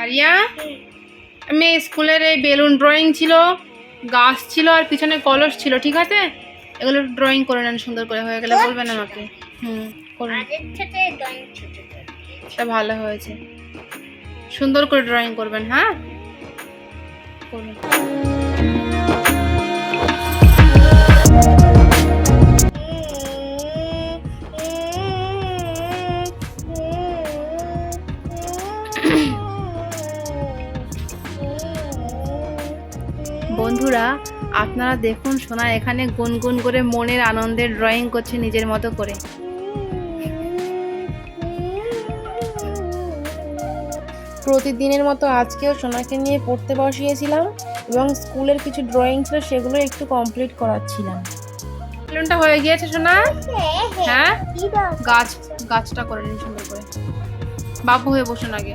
Area আমি স্কুলের এই বেলুন ড্রয়িং ছিল গাছ ছিল আর পিছনে কলস ছিল ঠিক আছে? এগুলো ড্রয়িং করে নেন সুন্দর করে হয়ে গেলে বলবেন আমাকে। হুম করুন। এটা ভালো হয়েছে। সুন্দর করে ড্রয়িং করবেন হ্যাঁ? করুন। বন্ধুরা, আপনারা দেখুন সোনা এখানে গুনগুন করে মনের আনন্দের ড্রয়িং করছে নিজের মতো করে। প্রতিদিনের মতো আজকেও সোনাকে নিয়ে পড়তে বসিয়েছিলাম এবং স্কুলের কিছু ড্রয়িং ছিল সেগুলো একটু কমপ্লিট করাচ্ছিলাম। হয়ে গিয়েছে সোনা? হ্যাঁ? গাছ, গাছটা করে নিন সুন্দর করে। বাবু হয়ে বসুন আগে।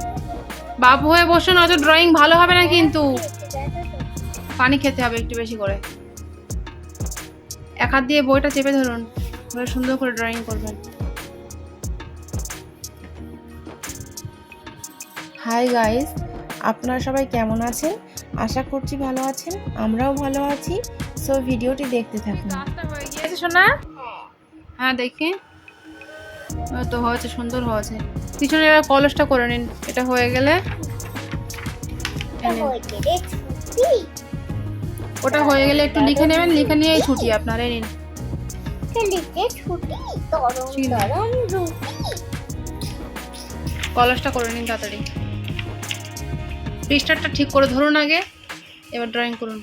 বাবু হয়ে বসুন, অত ড্রয়িং ভালো হবে না কিন্তু। পানি খেতে হবে একটু বেশি করে। এক হাত দিয়ে বইটা চেপে ধরুন ধরে সুন্দর করে ড্রয়িং করবেন হাই গাইস আপনারা সবাই কেমন আছেন? আশা করছি ভালো আছেন আমরাও ভালো আছি। সো ভিডিওটি দেখতে থাকুন। গাছটা হয়ে সোনা? হ্যাঁ দেখি। ও তো হয়েছে সুন্দর হয়েছে। পিছনে এবার কলসটা করে নিন এটা হয়ে গেলে। ওটা হয়ে গেলে একটু লিখে নেবেন লিখে নিয়েই ছুটি আপনার এই নিন কলসটা করে নিন তাড়াতাড়ি। পৃষ্ঠারটা ঠিক করে ধরুন আগে এবার ড্রয়িং করুন।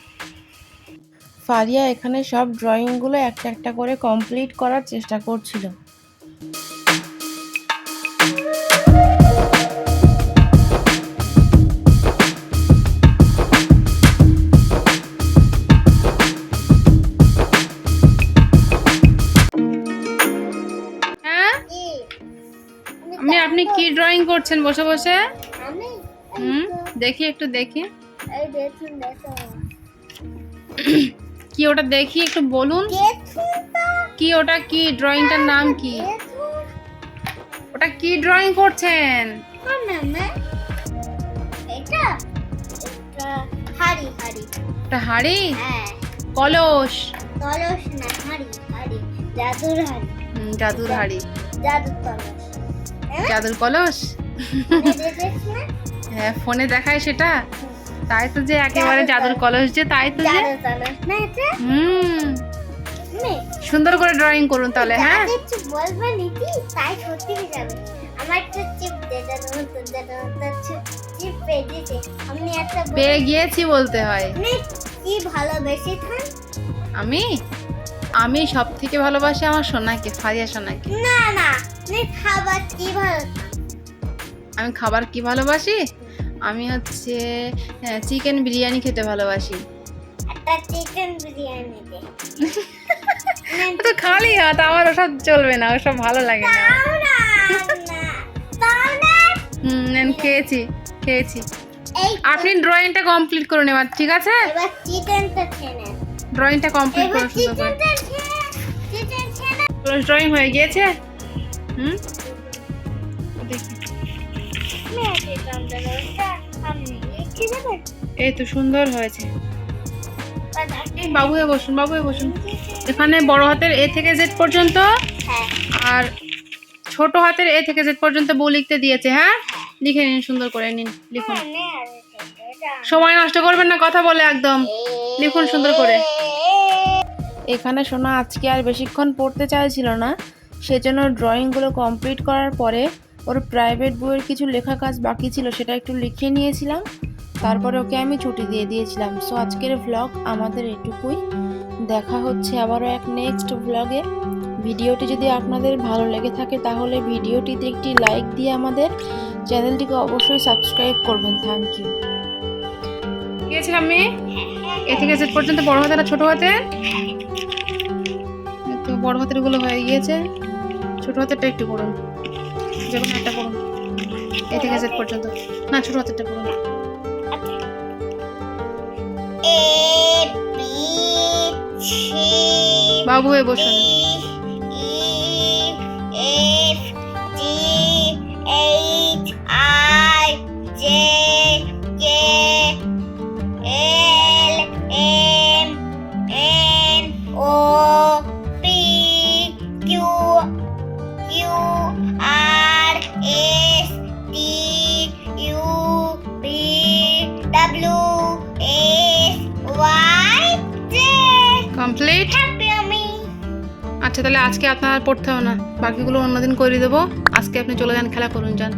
ফারিয়া এখানে সব ড্রয়িংগুলো একটা একটা করে কমপ্লিট করার চেষ্টা করছিল। ড্রয়িং করছেন বসে বসে? হুম দেখি একটু দেখি। এই দেখুন দেখুন কি ওটা দেখি একটু বলুন। কি ওটা কি ড্রয়িংটার নাম কি? ওটা কি ড্রয়িং করছেন? এটা? হাড়ি হাড়ি। ওটা হাড়ি? হ্যাঁ। কলস। না হাড়ি হাড়ি। জাদুর হাড়ি। জাদুর হাড়ি। জাদুর হ্যাঁ? জাদুর কলস? না? হ্যাঁ ফোনে দেখায় সেটা? তাই তো যে একেবারে জাদুর কলস যে তাই তো যে। হুম। সুন্দর করে ড্রয়িং করুন তাহলে হ্যাঁ? কিছু বলবে নাকি তাই সত্যি যাবে। আমার একটা চিপ দে তো দাদা তো চিপ পেয়ে দিতে আমি একটা পেয়ে গিয়েছি বলতে হয়। কি ভালোবেসে খান আমি? আমি সব থেকে ভালোবাসি আমার সোনাকে ফারিয়া সোনাকে। না না। নে খাবার কি ভালো আমি খাবার কি ভালোবাসি? আমি হচ্ছে চিকেন বিরিয়ানি খেতে ভালোবাসি। একটা চিকেন বিরিয়ানি দে। তো খালি হাত আমার ওসব চলবে না ওসব ভালো লাগে না। হুম খেয়েছি খেয়েছি। আপনি ড্রয়িংটা কমপ্লিট করুন এবার ঠিক আছে? ড্রয়িংটা কমপ্লিট করুন ড্রয়িং হয়ে গিয়েছে? হুম? দেখি। এই তো সুন্দর হয়েছে। বা ধাক্কা এই বাবু বসুন বাবু বসুন। এখানে বড় হাতের এ থেকে জেড পর্যন্ত হ্যাঁ। আর ছোট হাতের এ থেকে জেড পর্যন্ত বউ লিখতে দিয়েছে হ্যাঁ? লিখে নিন সুন্দর করে নিন লিখুন। হ্যাঁ, সময় নষ্ট করবেন না কথা বলে একদম। লিখুন সুন্দর করে। এখানে সোনা আজকে আর বেশিক্ষণ পড়তে চাইছিল না। সেজন্য ড্রয়িংগুলো কমপ্লিট করার পরে ওর প্রাইভেট বইয়ের কিছু লেখা কাজ বাকি ছিল, সেটা একটু লিখে নিয়েছিলাম। তারপরে ওকে আমি ছুটি দিয়ে দিয়েছিলাম। সো আজকের ভ্লগ আমাদের এটুকুই। দেখা হচ্ছে আবারও এক নেক্সট ভ্লগে ভিডিওটি যদি আপনাদের ভালো লেগে থাকে, তাহলে ভিডিওটিতে একটি লাইক দিয়ে আমাদের চ্যানেলটিকে অবশ্যই সাবস্ক্রাইব করবেন। থ্যাংক ইউ গিয়েছিলাম মেয়ে এ থেকে জেড পর্যন্ত বড় হাতের আর ছোট হাতের? তো বড় হাতেরগুলো হয়ে গিয়েছে। ছোট হাতেরটা একটু করুন। যে কোনো একটা করুন। এ থেকে জেড পর্যন্ত। না ছোট হাতেরটা করুন। বাবু হয়ে বসুন। কমপ্লিট আচ্ছা তাহলে আজকে আপনার পড়তে হবে না। বাকিগুলো অন্যদিন করে দেবো। আজকে আপনি চলে যান খেলা করুন যান।